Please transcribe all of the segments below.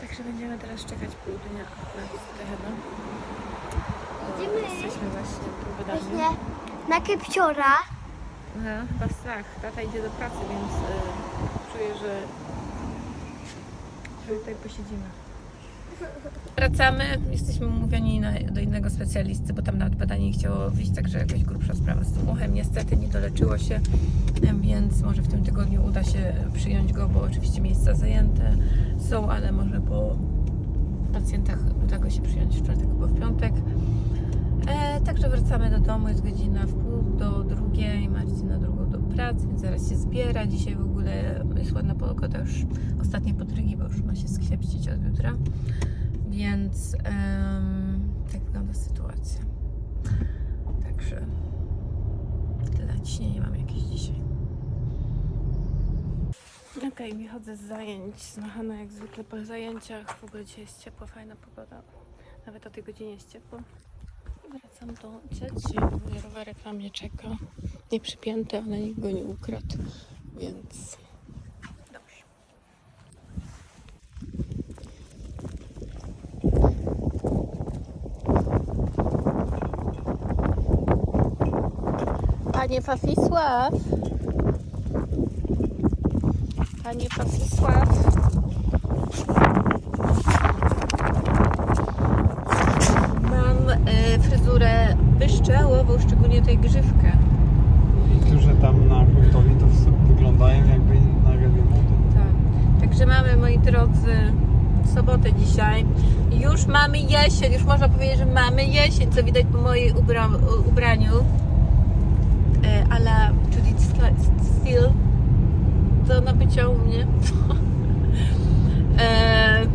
Także będziemy teraz czekać pół dnia na wizytę chyba. Idziemy. Jesteśmy właśnie wydaniu. Właśnie na kepciora. No, chyba strach. Tata idzie do pracy, więc y, czuję, że, że tutaj posiedzimy. Wracamy. Jesteśmy umówieni na, do innego specjalisty, bo tam nawet badanie nie chciało wyjść, także jakaś grubsza sprawa z tym uchem. Niestety nie doleczyło się, więc może w tym tygodniu uda się przyjąć go, bo oczywiście miejsca zajęte są, ale może po pacjentach uda go się przyjąć w czwartek albo w piątek. E, także wracamy do domu, jest godzina w pół do drugiej, Marcin na drugą do pracy, więc zaraz się zbiera. Dzisiaj w ogóle jest ładna pogoda, już ostatnie podrygi, bo już ma się skiepścić od jutra. Więc em, tak wygląda sytuacja. Także tyle. Ciśnienie mam jakieś dzisiaj. Okej, wychodzę z zajęć, zmachana jak zwykle po zajęciach. W ogóle dzisiaj jest ciepła, fajna pogoda. Nawet o tej godzinie jest ciepło. Wracam do cioci. Mój rowerek na mnie czeka. Nie przypięty, ale nikt go nie ukradł. Więc Panie Fafisław. Panie Fafisław. Mam e, fryzurę wyszczełową, szczególnie tej grzywkę. Niektórzy tam na hurtowni to wyglądają jakby na mody. Tak. Także mamy, moi drodzy, sobotę dzisiaj. Już mamy jesień, już można powiedzieć, że mamy jesień, co widać po mojej ubra ubraniu. E, ale Judith Steele, to nabycia u mnie. e,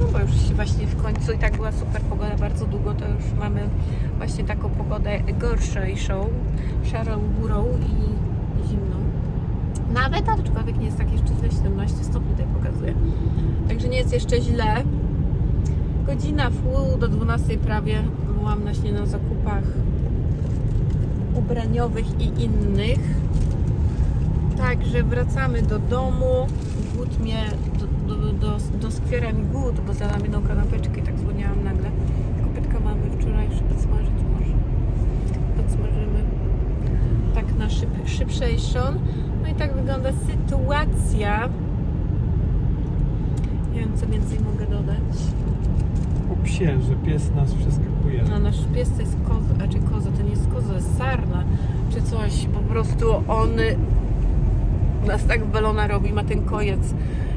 no bo już się właśnie w końcu i tak była super pogoda bardzo długo, to już mamy właśnie taką pogodę gorszejszą, szarą górą i, zimną. Nawet, aczkolwiek nie jest tak jeszcze źle, 17 stopni tutaj pokazuje. Także nie jest jeszcze źle. Godzina w pół do 12 prawie byłam właśnie na zakupach ubraniowych i innych. Także wracamy do domu. Głód mnie, do, do, do, doskwiera mi głód, bo zadałam jedną kanapeczkę i tak zwolniałam nagle. Kopytka mamy wczorajsze, podsmażyć może. Podsmażymy tak na szyb, szybszejszą. No i tak wygląda sytuacja. Nie wiem, co więcej mogę dodać. O psie, że pies nas przeskakuje. No, nasz pies to jest koza, a czy koza, to nie jest koza, to jest sarna, czy coś. Po prostu on nas tak balona robi, ma ten kojec.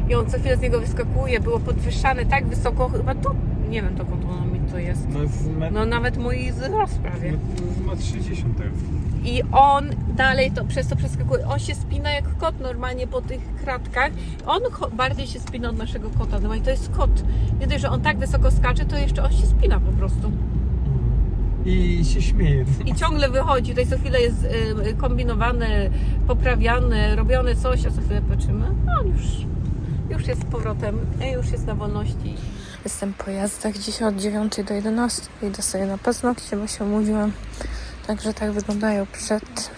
I on co chwilę z niego wyskakuje, było podwyższane tak wysoko, chyba to, nie wiem dokąd ono mi to jest. No z met... No nawet mój wzrost prawie. ma 30 teraz. I on dalej to przez to przeskakuje. On się spina jak kot normalnie po tych kratkach. On bardziej się spina od naszego kota. No i to jest kot. Nie dość, że on tak wysoko skacze, to jeszcze on się spina po prostu. I się śmieje. I ciągle wychodzi. Tutaj co chwilę jest y, kombinowane, poprawiane, robione coś, a co chwilę patrzymy. No już, już jest z powrotem, y, już jest na wolności. Jestem po jazdach dzisiaj od 9 do 11. Idę sobie na paznokcie, bo się umówiłam. Także tak wyglądają przed.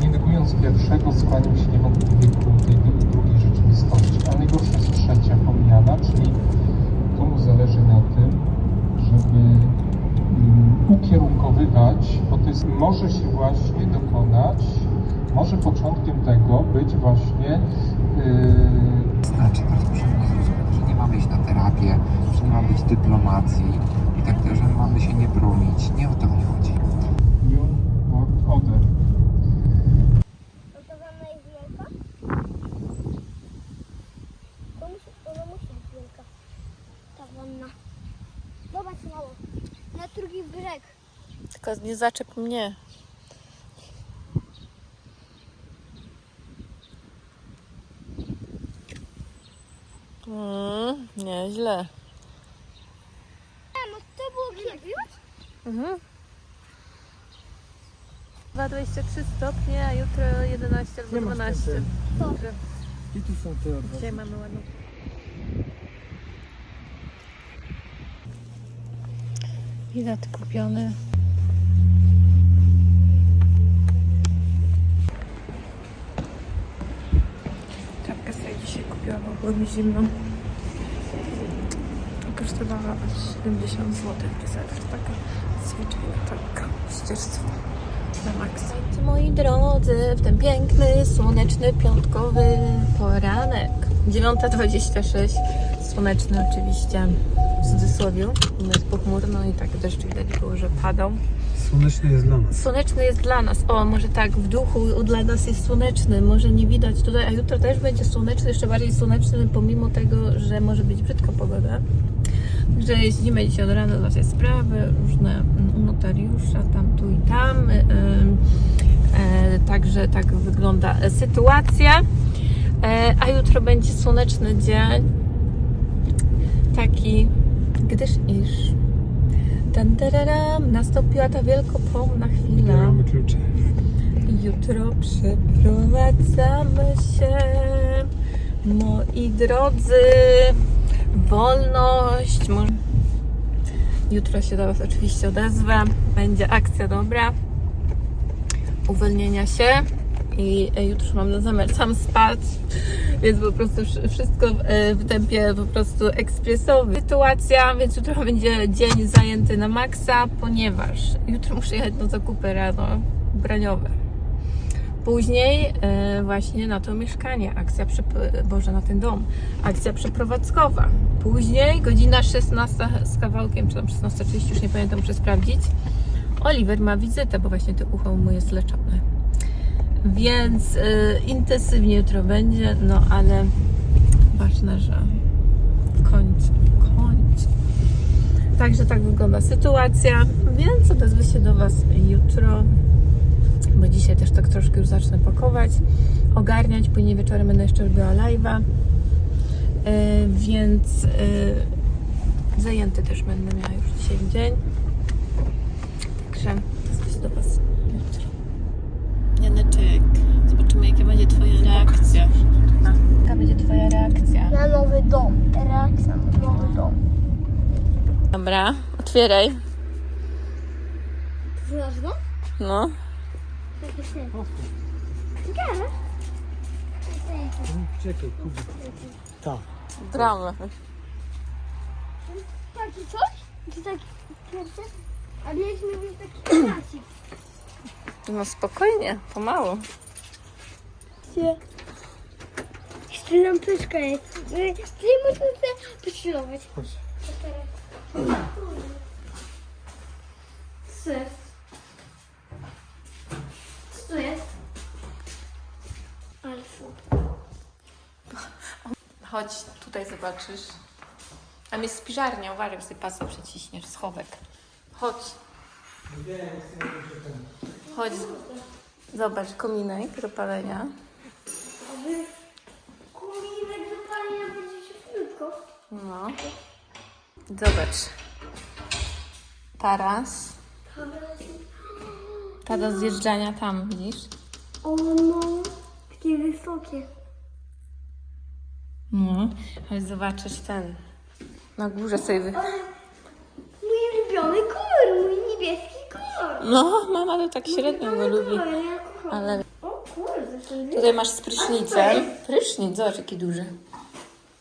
Nie negując pierwszego, skłaniam się niewątpliwie ku tej drugiej rzeczywistości, a najgorsza jest trzecia pomijana, czyli komu zależy na tym, żeby mm, ukierunkowywać, bo to jest, może się właśnie dokonać, może początkiem tego być właśnie yy, Znaczy, proszę mnie zrozumieć, że nie mamy iść na terapię, że nie mamy być dyplomacji i tak dalej, że mamy się nie bronić. Nie o to mi chodzi. New World Order. No to wanna jest wielka? To musi, ona musi być wielka. Ta wanna. Zobacz mało. Na drugi brzeg. Tylko nie zaczep mnie. Mm, nieźle. A, no to było kiedyś. Mhm. 2,23 stopnie, a jutro 11 albo Nie ma 12. wtedy. Jutro. I tu są te odwroty. Dzisiaj mamy ładną. Bilet kupiony. kupiła, bo było mi zimno. Kosztowała aż 70 zł rezerw. Taka zwyczajna czapka. Ścieżstwo na maksa. Moi drodzy, w ten piękny, słoneczny, piątkowy poranek. 9.26. Słoneczny oczywiście w cudzysłowie. Jest pochmurno i tak deszcz widać było, że padał. Słoneczny jest dla nas. Słoneczny jest dla nas. O, może tak, w duchu dla nas jest słoneczny. Może nie widać tutaj, a jutro też będzie słoneczny, jeszcze bardziej słoneczny, pomimo tego, że może być brzydka pogoda. Także jeździmy dzisiaj od rana za te sprawy, różne mm, u notariusza, tam, tu i tam. Ym, e, także tak wygląda sytuacja. A jutro będzie słoneczny dzień. Taki, gdyż iż. Tararam, nastąpiła ta wielkopomna chwila. Mamy klucze. Jutro przeprowadzamy się, moi drodzy. Wolność. Jutro się do Was oczywiście odezwę. Będzie akcja dobra. Uwolnienia się. I e, jutro mam na zamiar sam spać, więc po prostu wsz- wszystko w, e, w tempie po prostu ekspresowym. Sytuacja, więc jutro będzie dzień zajęty na maksa, ponieważ jutro muszę jechać na zakupy rano ubraniowe. Później e, właśnie na to mieszkanie, akcja, Boże, na ten dom, akcja przeprowadzkowa. Później godzina 16 z kawałkiem, czy tam 16.30, już nie pamiętam, muszę sprawdzić. Oliver ma wizytę, bo właśnie to ucho mu jest leczone. Więc e, intensywnie jutro będzie, no ale ważne, że w końcu, w końcu. Także tak wygląda sytuacja, więc odezwę się do Was jutro bo dzisiaj też tak troszkę już zacznę pakować, ogarniać, później wieczorem będę jeszcze robiła live'a, Yy, więc yy, zajęty też będę miała już dzisiaj dzień. Także odezwę się do Was jutro. Janeczek, zobaczymy jaka będzie Twoja reakcja. Jaka będzie Twoja reakcja? Na nowy dom. Reakcja na nowy dom. Dobra, otwieraj. Go? No. Taki się. Gdzie? Czekaj, Kuba. Tak. Dramy. Taki coś? Czy taki pierwszy? A mieliśmy mieć taki krasik. No spokojnie, pomału. Gdzie? Jeszcze lampeczka jest. Czyli można sobie pościelować. Chodź. Co jest? Co to jest? Alfa. Chodź, tutaj zobaczysz. Tam jest spiżarnia, uważaj, sobie pasy przeciśniesz, schowek. Chodź. Chodź. Zobacz, kominek do palenia. Aby do palenia będzie cieplutko. No. Zobacz. Taras. Taras zjeżdżania tam, widzisz? O no, takie wysokie. No. Ale zobaczysz ten. Na górze sobie wy... Mój ulubiony kolor, mój niebieski kolor. No, mama to tak średnio go lubi. Kolor, ja kocham. Ale O kurde, to tutaj masz z prysznicem. Prysznic, zobacz jaki duży.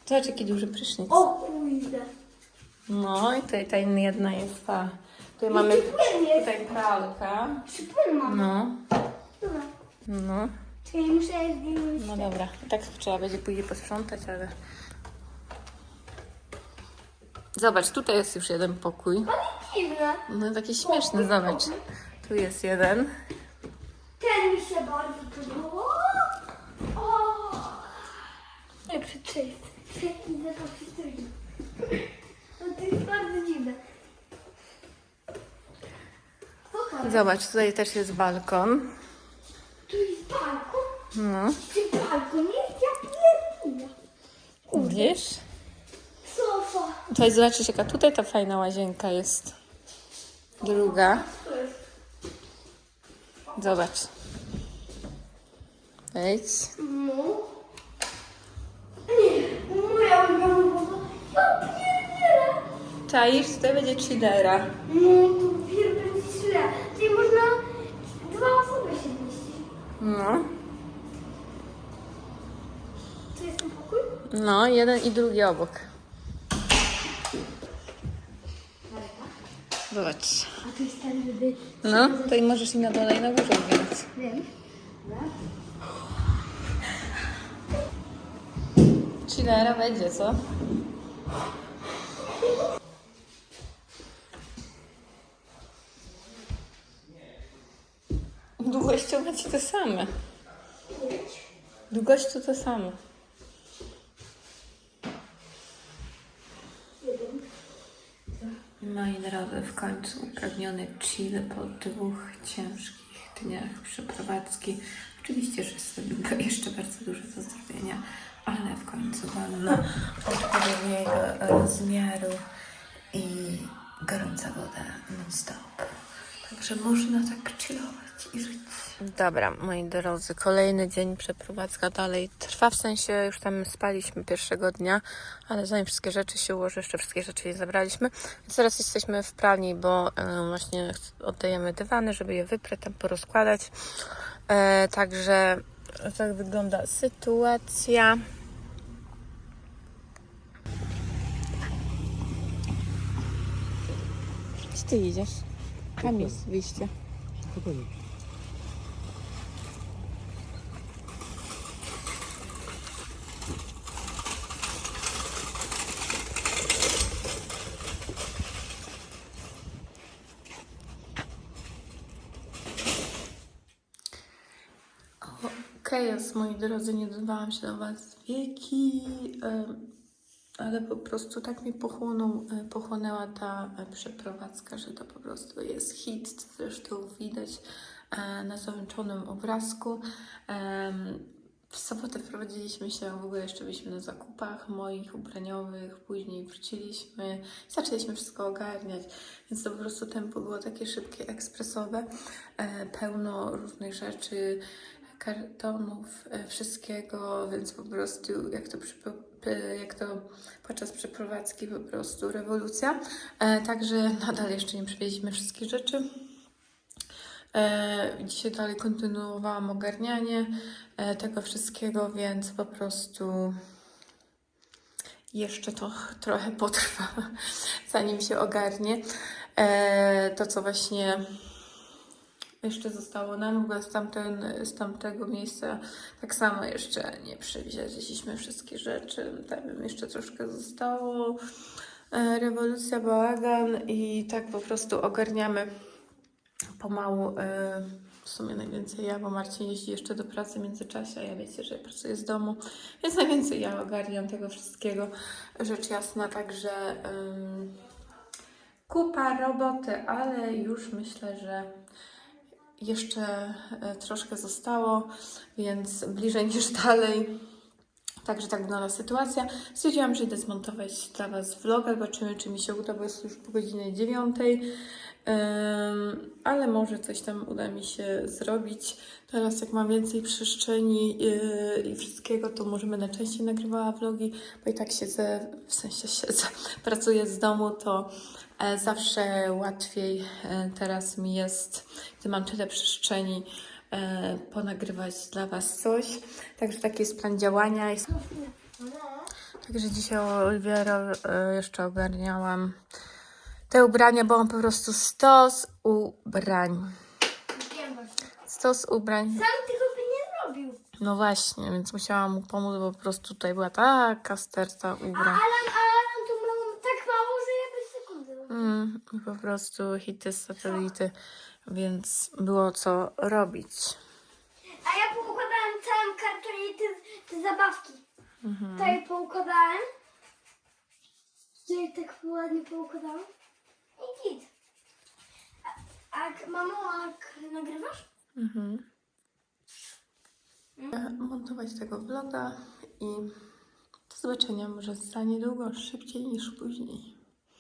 Zobacz jaki duży prysznic. O. No i tutaj ta jedna jest ta. Tutaj mamy płyn jest. tutaj pralka. Płyn mam? No, Dobra. no, Czekaj, muszę zdjąć. no dobra. I tak trzeba będzie później posprzątać, ale... Zobacz, tutaj jest już jeden pokój. Dziwne. No taki śmieszny, zobacz. Tu jest jeden. Ten mi się bardzo podobał. O! Jak przeczyst. Idę po przeczyst. No to jest bardzo dziwne. Pokaż. Zobacz, tutaj też jest balkon. Tu jest balkon. No, Czy balkon jest? Ja pierdolę. widzisz? Sofa. Tutaj zobaczysz, jaka tutaj ta fajna łazienka jest. Druga. Zobacz. Wejdź. No. Nie. Moja ulubiona woda. Ja pierdzielę. Czaisz, tutaj będzie chillera. No pierdolę. Tutaj można dwa osoby się mieścić. No. Tu jest ten pokój? No, jeden i drugi obok. Zobacz. A to jest ten, żeby... No, to i możesz i na dole i na górze ubierać. Wiem. Chillera będzie, co? Długością macie te same. Długością to samo. Moi drodzy, w końcu upragniony Chile po dwóch ciężkich dniach przeprowadzki. Oczywiście, że jest to jeszcze bardzo dużo do zrobienia, ale w końcu wanna odpowiedniego rozmiaru i gorąca woda non-stop. Także można tak chillować i żyć. Dobra, moi drodzy, kolejny dzień przeprowadzka dalej trwa, w sensie już tam spaliśmy pierwszego dnia, ale zanim wszystkie rzeczy się ułoży, jeszcze wszystkie rzeczy nie zabraliśmy. Więc teraz jesteśmy w pralni, bo e, właśnie oddajemy dywany, żeby je wyprać, tam porozkładać. E, także tak wygląda sytuacja. Gdzie ty idziesz? Jest wyjście. Chaos, moi drodzy, nie dodawałam się do Was wieki, em, ale po prostu tak mi pochłonął, e, pochłonęła ta e, przeprowadzka, że to po prostu jest hit, co zresztą widać e, na załączonym obrazku. W sobotę wprowadziliśmy się, w ogóle jeszcze byliśmy na zakupach moich ubraniowych, później wróciliśmy, zaczęliśmy wszystko ogarniać, więc to po prostu tempo było takie szybkie, ekspresowe, pełno różnych rzeczy, kartonów, e, wszystkiego, więc po prostu jak to, e, jak to podczas przeprowadzki po prostu rewolucja. E, Także nadal jeszcze nie przywieźliśmy wszystkich rzeczy. E, Dzisiaj dalej kontynuowałam ogarnianie tego wszystkiego, więc po prostu jeszcze to trochę potrwa, zanim się ogarnie. To, co właśnie jeszcze zostało nam, w ogóle z, tamten, z tamtego miejsca tak samo jeszcze nie przywieźliśmy wszystkie rzeczy. Tam jeszcze troszkę zostało. E, Rewolucja, bałagan i tak po prostu ogarniamy pomału. e, W sumie najwięcej ja, bo Marcin jeździ jeszcze do pracy w międzyczasie, a ja wiecie, że pracuję z domu, więc najwięcej ja ogarniam tego wszystkiego, rzecz jasna, także em, kupa roboty, ale już myślę, że jeszcze e, troszkę zostało, więc bliżej niż dalej. Także tak wygląda sytuacja. Stwierdziłam, że idę zmontować dla Was vloga. Zobaczymy, czy mi się uda, bo jest już po godzinie dziewiątej. Ym, ale może coś tam uda mi się zrobić. Teraz jak mam więcej przestrzeni yy, i wszystkiego, to może będę częściej nagrywała vlogi, bo i tak siedzę, w sensie siedzę, pracuję z domu, to zawsze łatwiej e, teraz mi jest, gdy mam tyle przestrzeni, e, ponagrywać dla Was coś. Także taki jest plan działania. Także dzisiaj Oliwiera e, jeszcze ogarniałam te ubrania, bo mam po prostu stos ubrań. Stos ubrań. Sam tego by nie zrobił. No właśnie, więc musiałam mu pomóc, bo po prostu tutaj była taka sterta ubrań. Alan, Alan tu miał tak mało, że ja bez sekundy. Mm, i po prostu hity z satelity, więc było co robić. A ja poukładałem całym kartonie te, te zabawki. Tutaj poukładałem. Tutaj tak ładnie poukładałem. I git. A, a mamo, a nagrywasz? Mhm. E, Montować tego vloga i do zobaczenia może za niedługo, szybciej niż później.